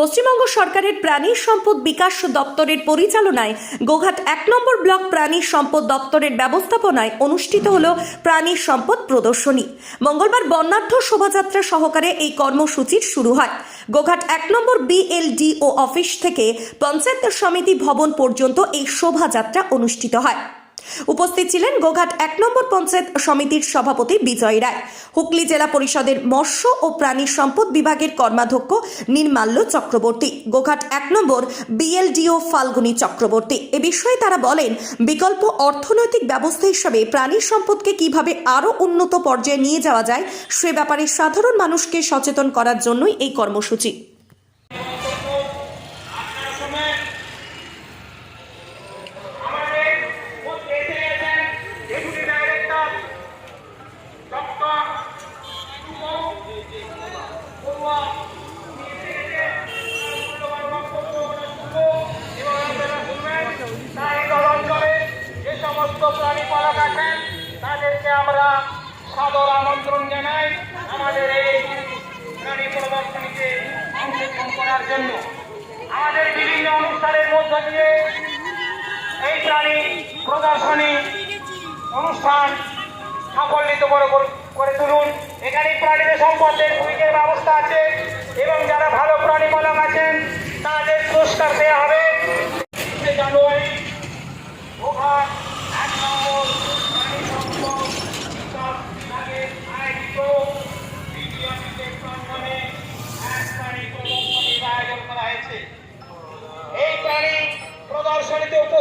পশ্চিমবঙ্গ সরকারের প্রাণী সম্পদ বিকাশ দপ্তরের পরিচালনায় গোঘাট এক নম্বর ব্লক প্রাণী সম্পদ দপ্তরের ব্যবস্থাপনায় অনুষ্ঠিত হল প্রাণী সম্পদ প্রদর্শনী। মঙ্গলবার বর্ণাঢ্য শোভাযাত্রা সহকারে এই কর্মসূচির শুরু হয়। গোঘাট এক নম্বর বিএলডিও অফিস থেকে পঞ্চায়েত সমিতি ভবন পর্যন্ত এই শোভাযাত্রা অনুষ্ঠিত হয়। উপস্থিত ছিলেন গোঘাট এক নম্বর পঞ্চায়েত সমিতির সভাপতি বিজয় রায়। হুগলি জেলা পরিষদের মৎস্য ও প্রাণী সম্পদ বিভাগের কর্মাধ্যক্ষ নির্মাল্য চক্রবর্তী। গোঘাট এক নম্বর বিএলডিও ফাল্গুনী চক্রবর্তী। এ বিষয়ে তারা বলেন, বিকল্প অর্থনৈতিক ব্যবস্থা হিসাবে প্রাণী সম্পদকে কীভাবে আরও উন্নত পর্যায়ে নিয়ে যাওয়া যায়, সে ব্যাপারে সাধারণ মানুষকে সচেতন করার জন্যই এই কর্মসূচি। সমস্ত প্রাণী পালক আছেন তাদেরকে আমরা সাদর আমন্ত্রণ জানাই আমাদের এই প্রাণী প্রদর্শনীতে অংশগ্রহণ করার জন্য। আমাদের বিভিন্ন অনুষ্ঠানের মধ্য দিয়ে এই প্রাণী প্রদর্শনী অনুষ্ঠান সাফল্যিত করে করে তুলুন। এখানে প্রাণীদের সম্পদের কুইজের ব্যবস্থা আছে এবং যারা ভালো প্রাণী পালক আছেন, তাদের পুরস্কার দেওয়া হবে। জানুয়ারি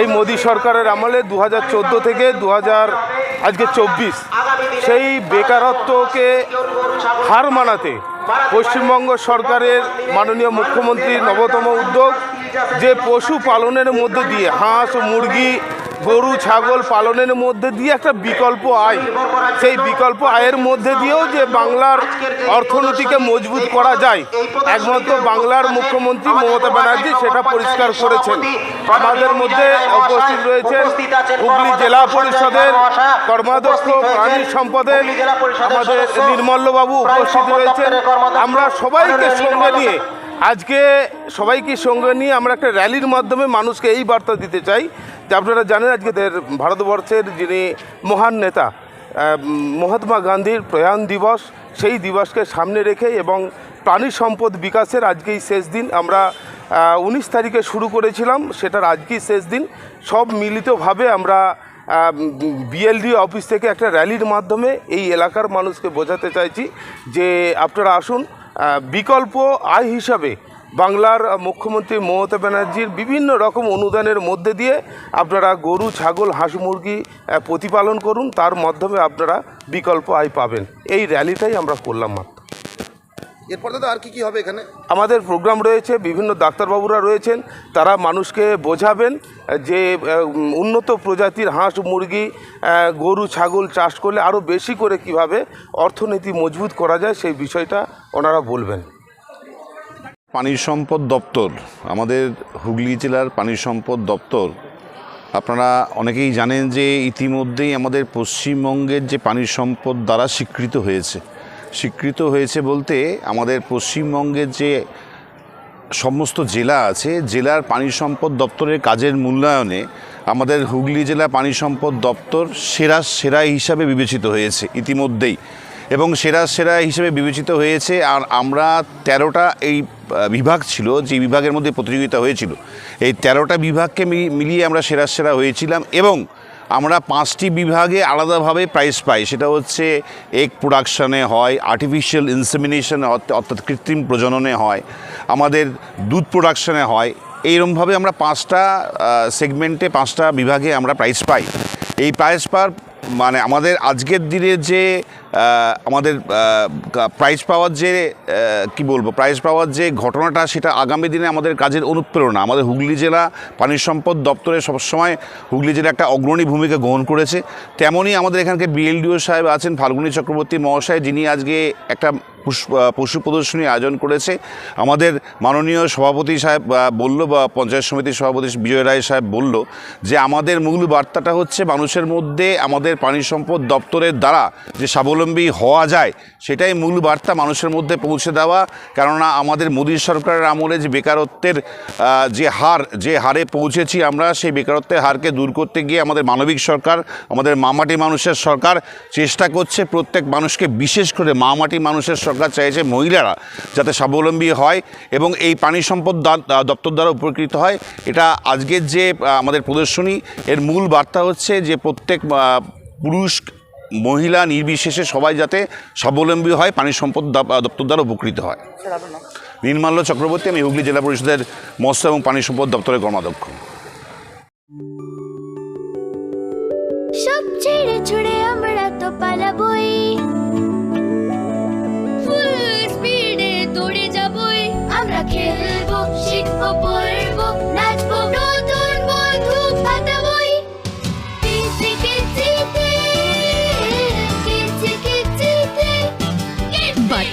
এই মোদী সরকারের আমলে দু হাজার চোদ্দ থেকে দু আজকে চব্বিশ, সেই বেকারত্বকে হার মানাতে পশ্চিমবঙ্গ সরকারের মাননীয় মুখ্যমন্ত্রীর নবতম উদ্যোগ, যে পশু পালনের মধ্যে দিয়ে হাঁস, মুরগি গরু, ছাগল পালনের মধ্যে দিয়ে একটা বিকল্প আয়। সেই বিকল্প আয়ের মধ্যে দিয়েও যে বাংলার অর্থনীতিকে মজবুত করা যায়, একমাত্র বাংলার মুখ্যমন্ত্রী মমতা ব্যানার্জি সেটা পরিষ্কার করেছেন। আমাদের মধ্যে উপস্থিত রয়েছেন হুগলি জেলা পরিষদের কর্মাধ্যক্ষ প্রাণী সম্পদের আমাদের নির্মল্যবাবু উপস্থিত রয়েছেন। আমরা সবাইকে সঙ্গে নিয়ে, আজকে সবাইকে সঙ্গে নিয়ে আমরা একটা র্যালির মাধ্যমে মানুষকে এই বার্তা দিতে চাই। আপনারা জানেন আজকে ভারতবর্ষের যিনি মহান নেতা মহাত্মা গান্ধীর প্রয়াণ দিবস, সেই দিবসকে সামনে রেখে এবং প্রাণী সম্পদ বিকাশের আজকেই শেষ দিন আমরা উনিশ তারিখে শুরু করেছিলাম, সেটার আজকেই শেষ দিন। সব মিলিতভাবে আমরা বিএলডি অফিস থেকে একটা র্যালির মাধ্যমে এই এলাকার মানুষকে বোঝাতে চাইছি যে আপনারা আসুন বিকল্প আয় হিসাবে বাংলার মুখ্যমন্ত্রী মমতা ব্যানার্জির বিভিন্ন রকম অনুদানের মধ্যে দিয়ে আপনারা গরু ছাগল হাঁস মুরগি প্রতিপালন করুন তার মাধ্যমে আপনারা বিকল্প আয় পাবেন। এই র্যালিটাই আমরা করলাম মাত্র। এরপর দাদা আর কি কি হবে এখানে? আমাদের প্রোগ্রাম রয়েছে বিভিন্ন ডাক্তারবাবুরা রয়েছেন তারা মানুষকে বোঝাবেন যে উন্নত প্রজাতির হাঁস মুরগি গরু ছাগল চাষ করলে আরও বেশি করে কীভাবে অর্থনীতি মজবুত করা যায় সেই বিষয়টা ওনারা বলবেন। পানি সম্পদ দপ্তর, আমাদের হুগলি জেলার পানি সম্পদ দপ্তর, আপনারা অনেকেই জানেন যে ইতিমধ্যেই আমাদের পশ্চিমবঙ্গের যে পানি সম্পদ দ্বারা স্বীকৃত হয়েছে। স্বীকৃত হয়েছে বলতে আমাদের পশ্চিমবঙ্গের যে সমস্ত জেলা আছে, জেলার পানি সম্পদ দপ্তরের কাজের মূল্যায়নে আমাদের হুগলি জেলা পানি সম্পদ দপ্তর সেরা সেরা হিসাবে বিবেচিত হয়েছে ইতিমধ্যেই। এবং সেরা সেরা হিসেবে বিবেচিত হয়েছে, আর আমরা তেরোটা এই বিভাগ ছিল, যে বিভাগের মধ্যে প্রতিযোগিতা হয়েছিল। এই তেরোটা বিভাগকে মিলিয়ে আমরা সেরা সেরা হয়েছিলাম এবং আমরা পাঁচটি বিভাগে আলাদাভাবে প্রাইজ পাই। সেটা হচ্ছে এগ প্রোডাকশনে হয় আর্টিফিশিয়াল ইনসেমিনেশন অর্থাৎ কৃত্রিম প্রজননে হয়, আমাদের দুধ প্রোডাকশনে হয়। এইরকমভাবে আমরা পাঁচটা সেগমেন্টে পাঁচটা বিভাগে আমরা প্রাইজ পাই। এই প্রাইজ পাওয়ার মানে আমাদের আজকের দিনে যে আমাদের প্রাইজ পাওয়ার যে কি বলব প্রাইজ পাওয়ার যে ঘটনাটা, সেটা আগামী দিনে আমাদের কাজের অনুপ্রেরণা। আমাদের হুগলি জেলা পানি সম্পদ দপ্তরে সবসময় হুগলি জেলা একটা অগ্রণী ভূমিকা গ্রহণ করেছে। তেমনই আমাদের এখানকে বিএলডিও সাহেব আছেন, ফাল্গুনী চক্রবর্তী মহাশয়, যিনি আজকে একটা পশু প্রদর্শনী আয়োজন করেছে। আমাদের মাননীয় সভাপতি সাহেব বলল বা পঞ্চায়েত সমিতির সভাপতি বিজয় রায় সাহেব বলল যে আমাদের মূল বার্তাটা হচ্ছে, মানুষের মধ্যে আমাদের পানি সম্পদ দপ্তরের দ্বারা যে স্বাবলম্বী হওয়া যায়, সেটাই মূল বার্তা মানুষের মধ্যে পৌঁছে দেওয়া। কেননা আমাদের মোদী সরকারের আমলে যে বেকারত্বের যে হার, যে হারে পৌঁছেছি আমরা, সেই বেকারত্বের হারকে দূর করতে গিয়ে আমাদের মানবিক সরকার, আমাদের মামাটি মানুষের সরকার চেষ্টা করছে। প্রত্যেক মানুষকে বিশেষ করে মামাটি মানুষের সরকার চাইছে মহিলারা যাতে স্বাবলম্বী হয় এবং এই পানি সম্পদ দপ্তর দ্বারা উপকৃত হয়। এটা আজকের যে আমাদের প্রদর্শনী, এর মূল বার্তা হচ্ছে যে প্রত্যেক পুরুষ মহিলা নির্বিশেষে সবাই যাতে স্বাবলম্বী হয়, পানি সম্পদ দপ্তর দ্বারা উপকৃত হয়। নির্মাল্য চক্রবর্তী আমি হুগলি জেলা পরিষদের মৎস্য এবং পানি সম্পদ দপ্তরের কর্মাধ্যক্ষ। সব ছেড়ে ছুড়ে আমরা তো পালাবই।